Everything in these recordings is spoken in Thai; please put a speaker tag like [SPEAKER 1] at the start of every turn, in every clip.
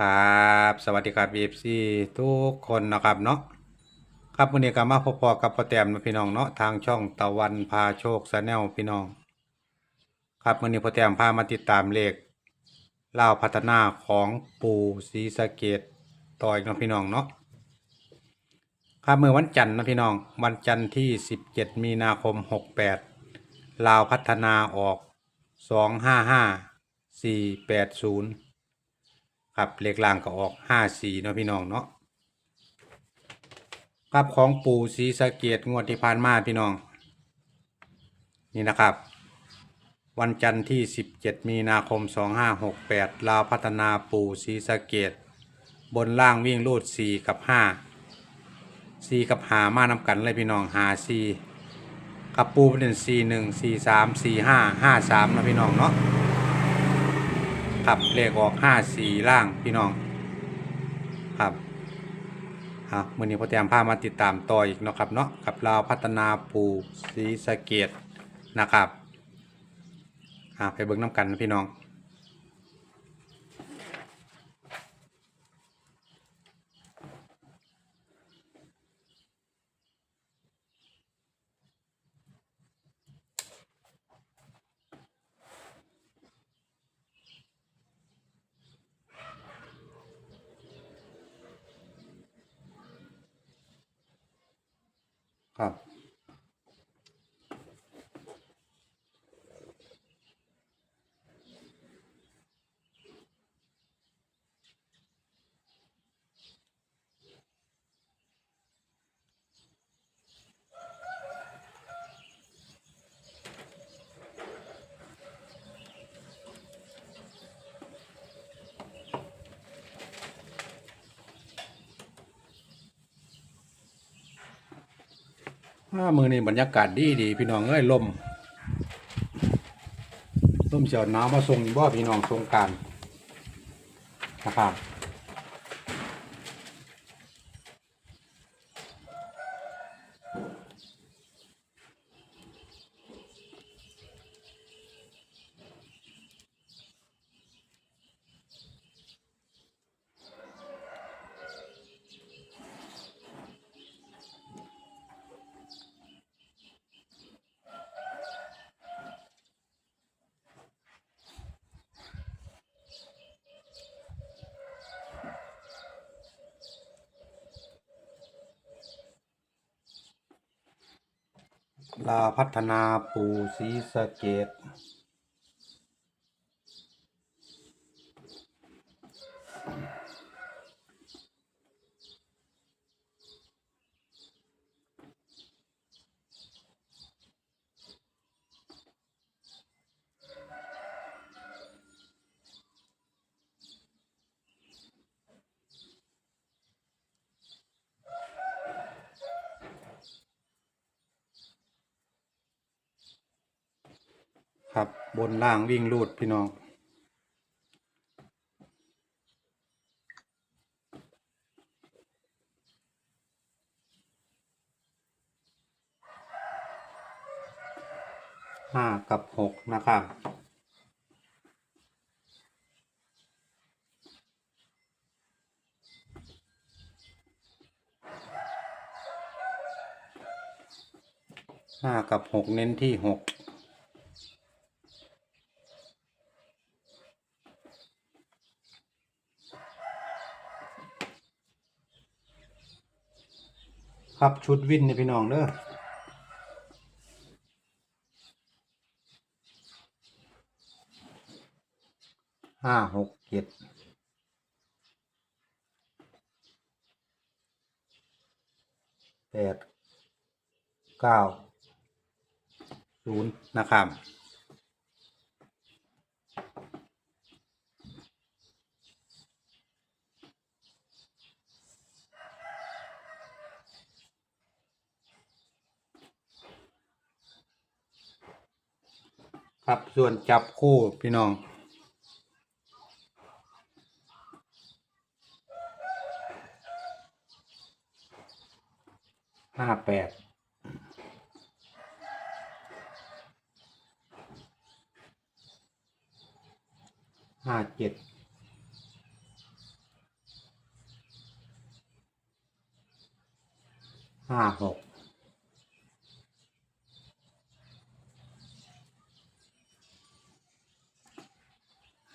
[SPEAKER 1] ครับสวัสดีครับ FC ทุกคนนะครับเนาะครับวันนี้ก็มาพบพอกับพ่อแต้มนะพี่น้องเนาะทางช่องตะวันพาโชคชาแนลพี่น้อง ครับวันนี้พ่อแต้มพามาติดตามเลขเล่าพัฒนาของปูศรีสะเกดต่อยนะพี่น้องเนาะครับเมื่อวันจันทร์นะพี่น้อง วันจันทร์ที่ 17 มีนาคม 68ลาวพัฒนาออก 255 480 ครับเลขล่างก็ออกห้าสี่เนาะพี่น้องเนาะครับของปู่ศรีสะเกดงวดที่ผ่านมาพี่น้อง นี่นะครับ วันจันทร์ที่ 17 มีนาคม 2568 ลาวพัฒนาปู่ศรีสะเกดบนล่างวิ่งรูด4 กับ 5 4 กับหามานำกันเลยพี่น้องหา4กับปูเป็น4 1 4 3 4 5 5 3นะพี่น้องเนาะ ครับเลขออกห้าสี่ล่างพี่น้อง ครับครับมื่อนี้พ่อแต้มพามาติดตามต่ออีกเนาะครับเนาะกับเราวพัฒนาปูศรีสะเกดนะครับอ่าไปเบิ้งน้ำกันนะพี่น้อง ค ถ้ามือนี่บรรยากาศดีดีพี่น้องเอ้ยลมลมเฉียวหนาวมาส่งบ่พี่น้องสงการนะครับ ลาพัฒนาปูศรีสะเกดครั บนล่างวิ่งลูดพี่น้อง ห้ากับหกนะครับห้ากับหกเน้นที่หก ครับชุดวินนี่พี่น้องเด้อห้าหกเจ็ดแปดเก้าศูนย์นะครับ ครับส่วนจับคู่พี่น้อง ห้าแปด ห้าเจ็ด ห้าหก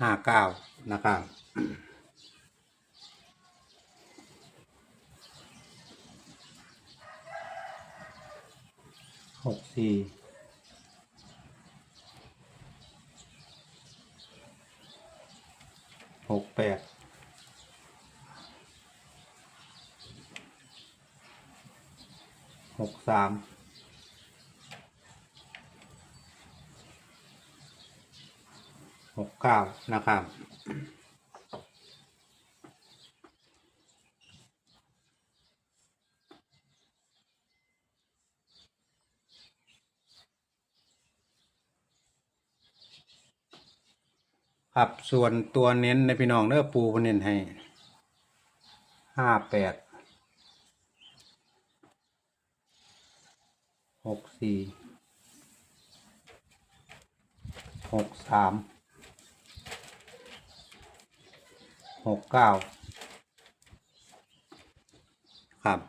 [SPEAKER 1] ห้าเก้านะครับหกสี่หกแปดหกสาม หกเก้านะครับ ครับส่วนตัวเน้นในพี่น้องเนื้อปูพิ่นเน้นให้ห้าแปดหกสี่หกสาม หกเก้าครับ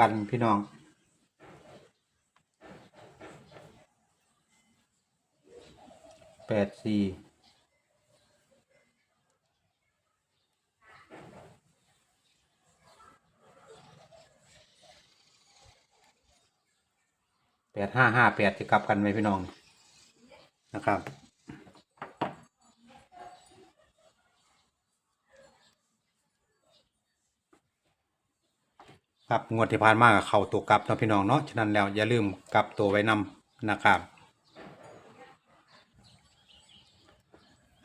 [SPEAKER 1] กันพี่น้อง แปดสี่แปดห้าห้าแปดจะกลับกันไหมพี่น้องนะครับ ครับงวดที่ผ่านมากับเข้าตัวกลับเนาะพี่น้องเนาะฉะนั้นแล้วอย่าลืมกลับตัวไว้นำนะครับ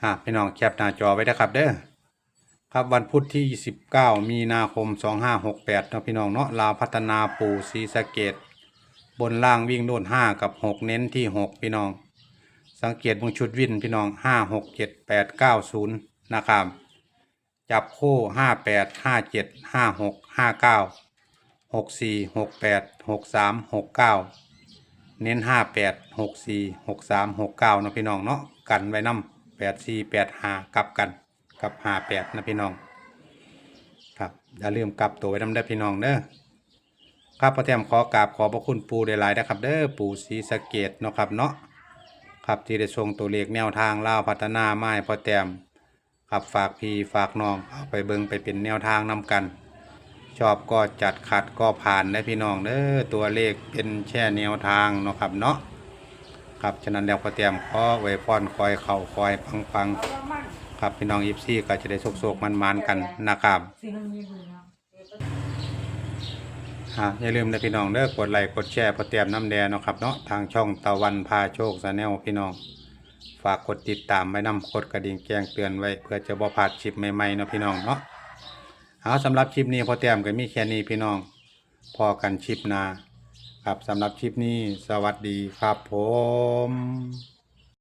[SPEAKER 1] ฮะพี่น้องแคปหน้าจอไว้นะครับเด้อครับวันพุธที่29มีนาคม 2568เนาะพี่น้องเนาะลาวพัฒนาปู่ศรีสะเกดบนล่างวิ่งโดน5 กับ 6 เน้นที่ 6 พี่น้อง สังเกตบงชุดวินพี่น้อง 5 6 7 8 9 0 นะครับ จับคู่ห้าแปด หกห้าเก้าหกสี่หกแปดหกสามหกเก้าเน้นห้าแปดหกสี่หกสามหกเก้านะพี่น้องเนาะกันไว้นำแปดสี่แปดห้ากลับกันกับห้าแปดนะพี่น้อง ครับอย่าลืมกลับตัวไว้นำได้พี่น้องเด้อครับพระเทียมขอกราบขอพระคุณปูหลายๆนะครับ เด้อปูศรีสะเกดเนาะครับเนาะครับที่ได้ส่งตัวเลขแนวทางเล่าพัฒนาไม้พอแต้มครับฝากพี่ฝากน้องเอาไปเบิงไปเป็นแนวทางนำกัน ชอบก็จัดขัดก็ผ่านได้พี่น้องเด้อตัวเลขเป็นแช่แนวทางเนาะครับเนาะครับฉะนั้นแล้วก็เตรียมขอไว้พรคอยเข่าคอยพังพังๆครับพี่น้องอีฟซี่ก็จะได้โศกๆมันๆกันนะครับ
[SPEAKER 2] สิ่งนั้นมีอยู่นะ
[SPEAKER 1] อ่าอย่าลืมนะพี่น้องเด้อกดไลค์กดแชร์พอเตรียมน้ำแดงเนาะครับเนาะทางช่องตะวันพาโชคชาแนลพี่น้อง ฝากกดติดตามไว้นำกดกระดิ่งแจ้งเตือนไว้ เพื่อจะบ่พลาดคลิปใหม่ๆเนาะพี่น้องเนาะ เอาสำหรับคลิปนี้พอแต้มก็มีแค่นี้พี่น้องพอกันคลิปหน้าครับสำหรับคลิปนี้สวัสดีครับผม